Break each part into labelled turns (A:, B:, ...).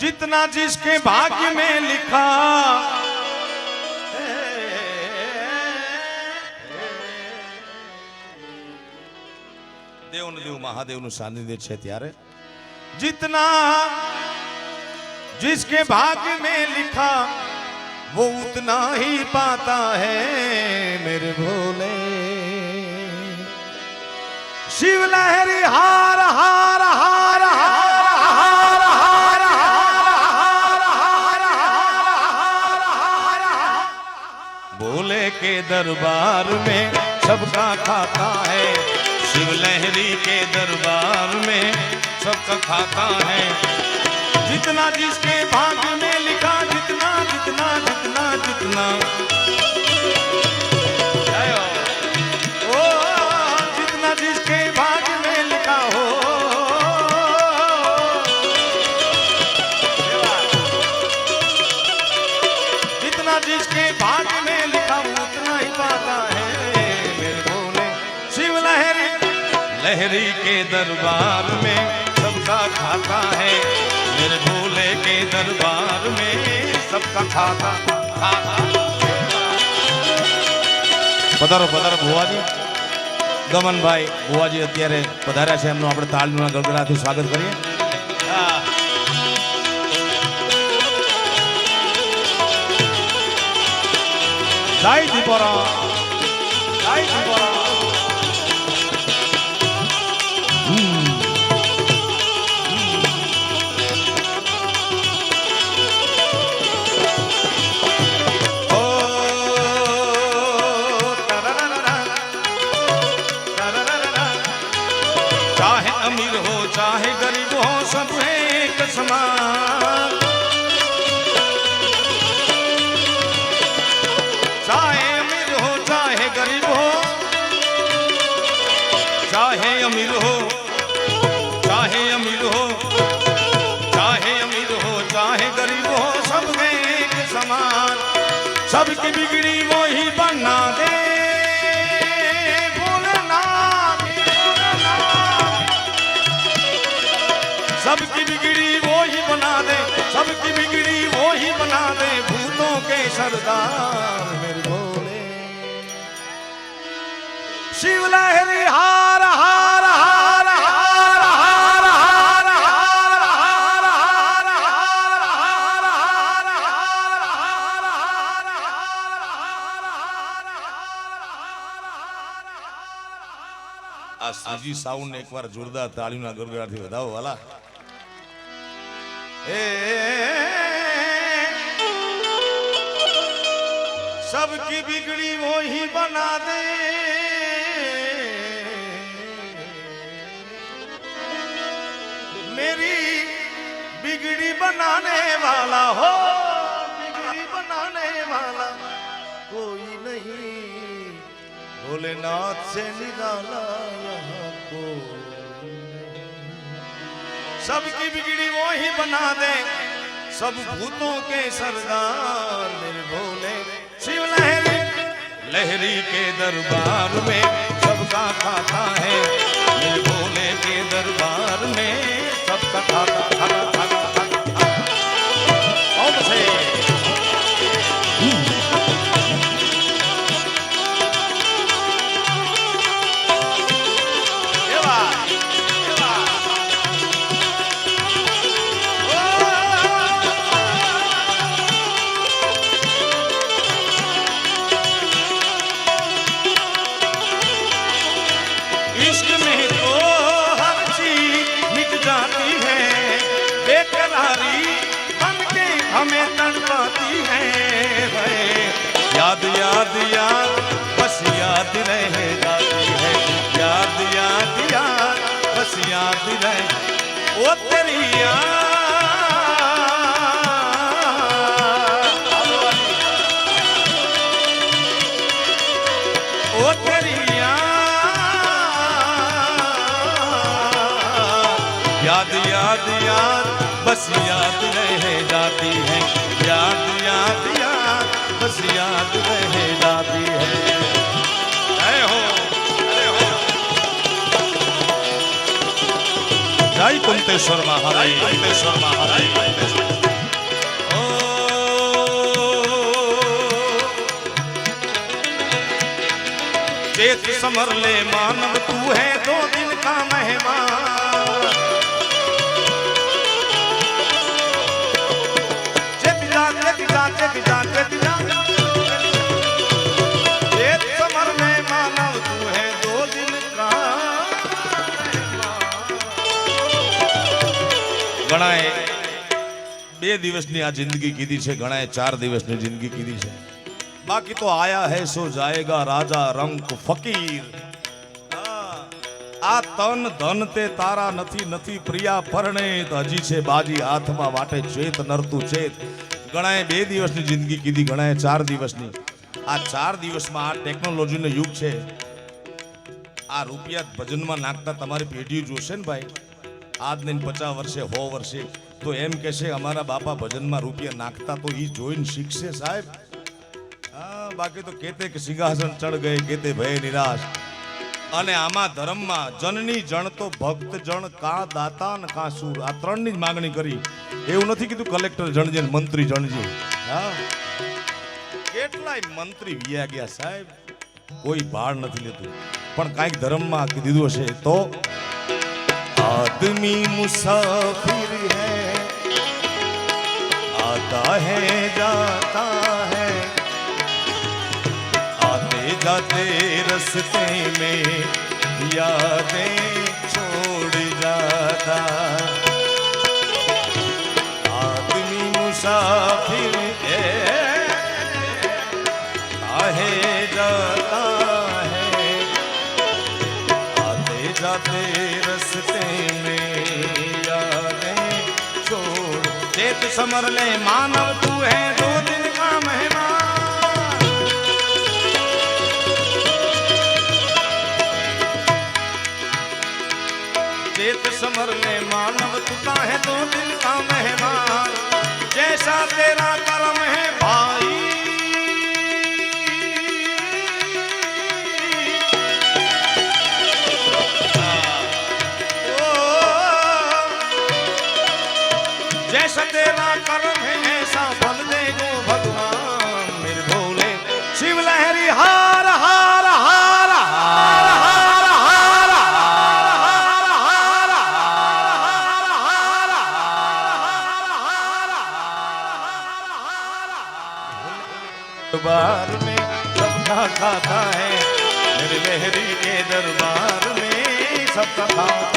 A: जितना जिसके भाग्य में लिखा દેવ ને દેવ મહાદેવનું સાનિધ્ય છે ત્યારે जितना जिसके भाग्य में लिखा वो उतना ही पाता है मेरे भोले शिव लहरी हार हार हार के दरबार में सबका खाता है। शिव लहरी के दरबार में सबका खाता है। जितना जिसके भाग्य में लिखा, जितना जितना जितना जितना। जितना जिसके में लिखा हो। जितना जिसके लहरी के दरबार में सबका खाता है मेरे भोले के दरबार में सबका खाता खाता પધારો પધારો ભુવાજી ગમનભાઈ ભુવાજી અત્યારે પધાર્યા છે એમનું આપણે તાળના ગળગળાથી સ્વાગત કરીએ હા. જય દીપોરા જય દીપોરા ओ चाहे गरीब हो सब एक समान। चाहे अमीर हो, चाहे गरीब हो, चाहे अमीर हो, चाहे अमीर हो, चाहे अमीर हो, चाहे गरीब हो, सब एक समान। सबकी बिगड़ी वो ही बना दे। सबकी बिगड़ी वो ही बना दे भूतों के सरदार मेरे भोले शिव लहरी हार हार हार हार हार हार हार हार हार हार हार हार આ શ્રીજી સાઉન્ડ ને એકવાર જોરદાર તાળીના ગરગડાથી વધાવો વાલા ए सबकी बिगड़ी वो ही बना दे मेरी बिगड़ी बनाने वाला हो बिगड़ी बनाने वाला कोई नहीं भोलेनाथ से निराला यहाँ कोई सबकी बिगड़ी वो ही बना दे। सब भूतों के सरदार मेरे भोले। शिव लहरी लहरी के दरबार में सबका खाता है। मेरे भोले के दरबार में सबका खाता खाता याद बस याद रह जाती है। याद याद याद बस याद रह ओ तेरी बस याद रह जाती है। याद याद याद बस याद रह कुंतेश्वर महाराज कुंतेश्वर महाराज चेत समर ले मानव तू है दो दिन का मेहमान चेत जा चेत जा चेत जा चेत जा ઘણાએ બે દિવસની આ જિંદગી કીધી છે ઘણાએ ચાર દિવસની જિંદગી કીધી છે. બાકી તો આયા હે સો જાયેગા રાજા રંક ફકીર. આ તન ધન તે તારા નથી નથી પ્રિયા પરણે હજી છે બાજી હાથમાં વાટે ચેત, નરતું ચેત. ઘણાએ બે દિવસની જિંદગી કીધી ઘણાએ ચાર દિવસની. આ ચાર દિવસમાં આ ટેકનોલોજીનો યુગ છે. આ રૂપિયા ભજનમાં નાખતા તમારી પેઢી જોશે ને ભાઈ? આજ નહીં પચાસ વર્ષે હો વર્ષે. તો એમ કહેશે અમારા બાપા ભજનમાં રૂપિયા નાખતા તો એ જોઈને શીખશે સાહેબ. હા, બાકી તો કેતે કે સિંહાસન ચડ ગયે, કેતે ભય નિરાશ. અને આમાં ધર્મમાં જનની જણ તો ભક્ત જણ કા દાતા ને કા સુર. આ ત્રણની જ માગણી કરી. એવું નથી કીધું કલેક્ટર જણજે મંત્રી જણજે. હા. કેટલાય મંત્રી વિયા ગયા સાહેબ. કોઈ ભાળ નથી લેતું. પણ કાંઈક ધર્મમાં દીધું હશે તો आदमी मुसाफिर है आता है जाता है आते जाते रस्ते में यादें छोड़ जाता आदमी मुसाफिर रस्ते में छोड़ चेत समर ले। मानव तू है दो दिन का मेहमान। चेत समर ले, मानव तू का है दो दिन का मेहमान। जैसा तेरा कर्म है સપ્ત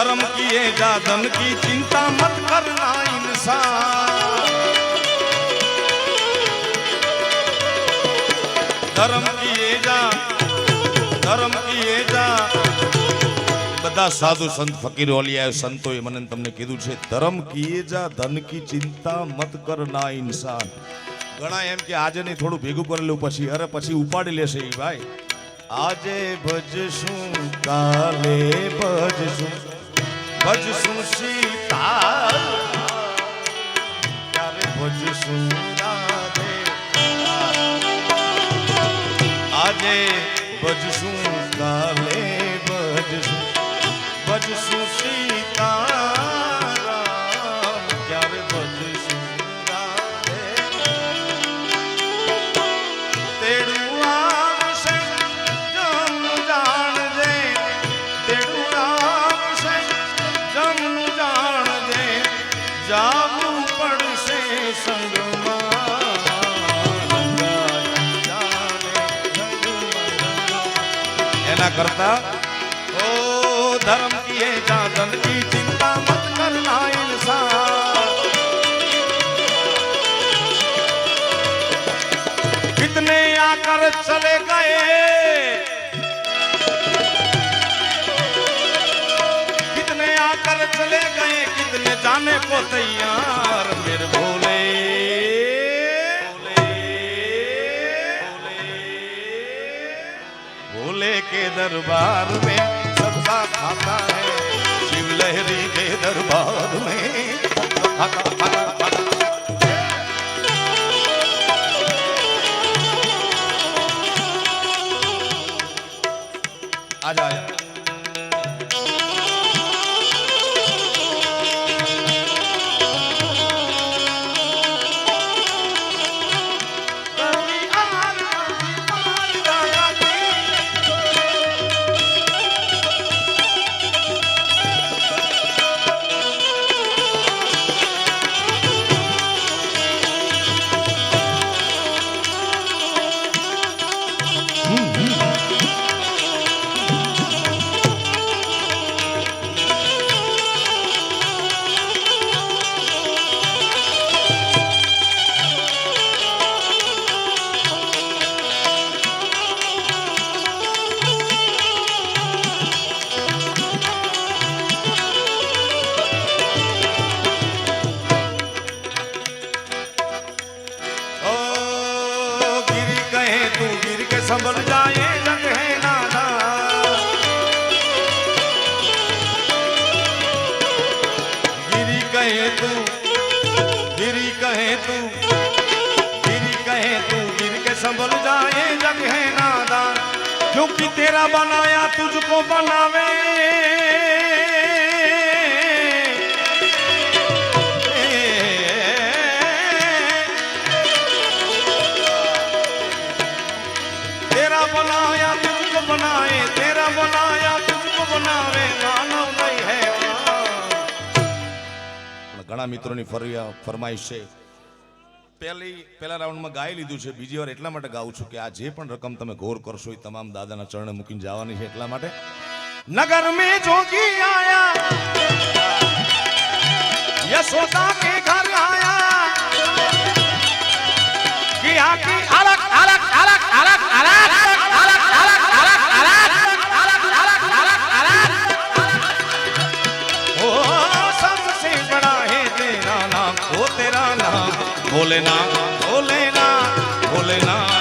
A: धर्म की ये जा धन की चिंता मत करना इंसान धर्म की ये जा ધર્મ કી એ જા બધા સાધુ સંત ફકીરો ઓલિયા સંતોએ મને ને તમને કીધું છે ધર્મ કી એ જા ધન કી ચિંતા મત કર ના ઇન્સાન ઘણા એમ કે આજે નહીં થોડું ભેગું કરેલું પછી અરે પછી ઉપાડી લેશે એ ભાઈ આજે ભજશું કાલે ભજશું ભજશું સીતા ત્યારે ભજશું આજે ભજશું કાલે ભજશું ભજશું સીતારામ करता। ओ धर्म की है जादन की चिंता मत करना इंसान। कितने आकर चले गए। कितने आकर चले गए, कितने जाने को तैयार। दरबार में सबका खाता है शिव लहरी के दरबार में खाता, खाता। तू गिरी कहे तू गिर के संभल जाए जग है नादान क्योंकि तेरा बनाया तुझको बनावे तेरा बनाया तुझको बनाए तेरा बनाया तुझको बनावे માનવ નહીં હે પણ ઘણા મિત્રોની ફરિયા ફરમાઈશ છે પહેલી પહેલા રાઉન્ડમાં ગાઈ લીધું છે. બીજી વાર એટલા માટે ગાઉં છું કે આ જે પણ રકમ તમે ઘોર કરશો એ તમામ દાદાના ચરણે મૂકીને જવાની છે એટલા માટે. નગર મે જોગી આયા. યશોદા કે ઘર આયા. કે આખી ভোলে না ভোলে না ভোলে
B: না।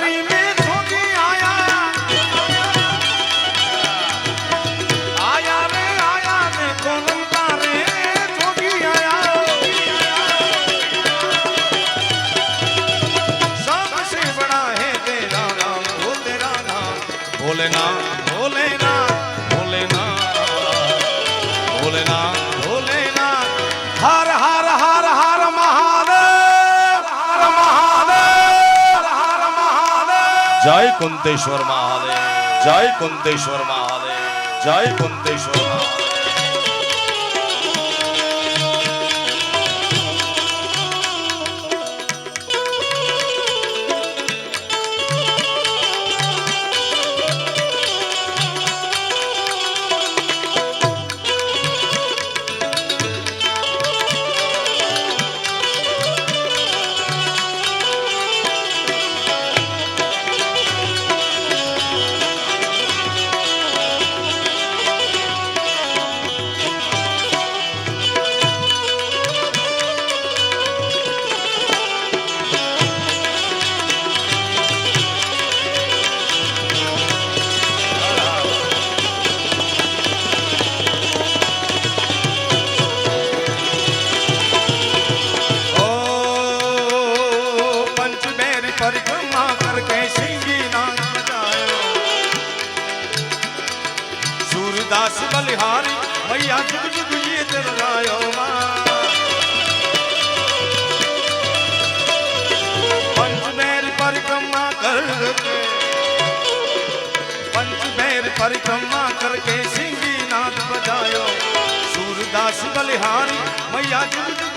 B: Jeremy. জয় কুন্তেশ্বর মহাদেব জয় কুন্তেশ্বর মহাদেব জয়
A: কুন্তেশ্বর બિહારી ભૈયા જુગ જુગ યે ચરણાયો માં પંચમેર પરિક્રમા કરકે પંચમેર પરિક્રમા કરકે સિંગી નાદ બજાયો સૂરદાસ બલિહારી મૈયા જુગ જુગ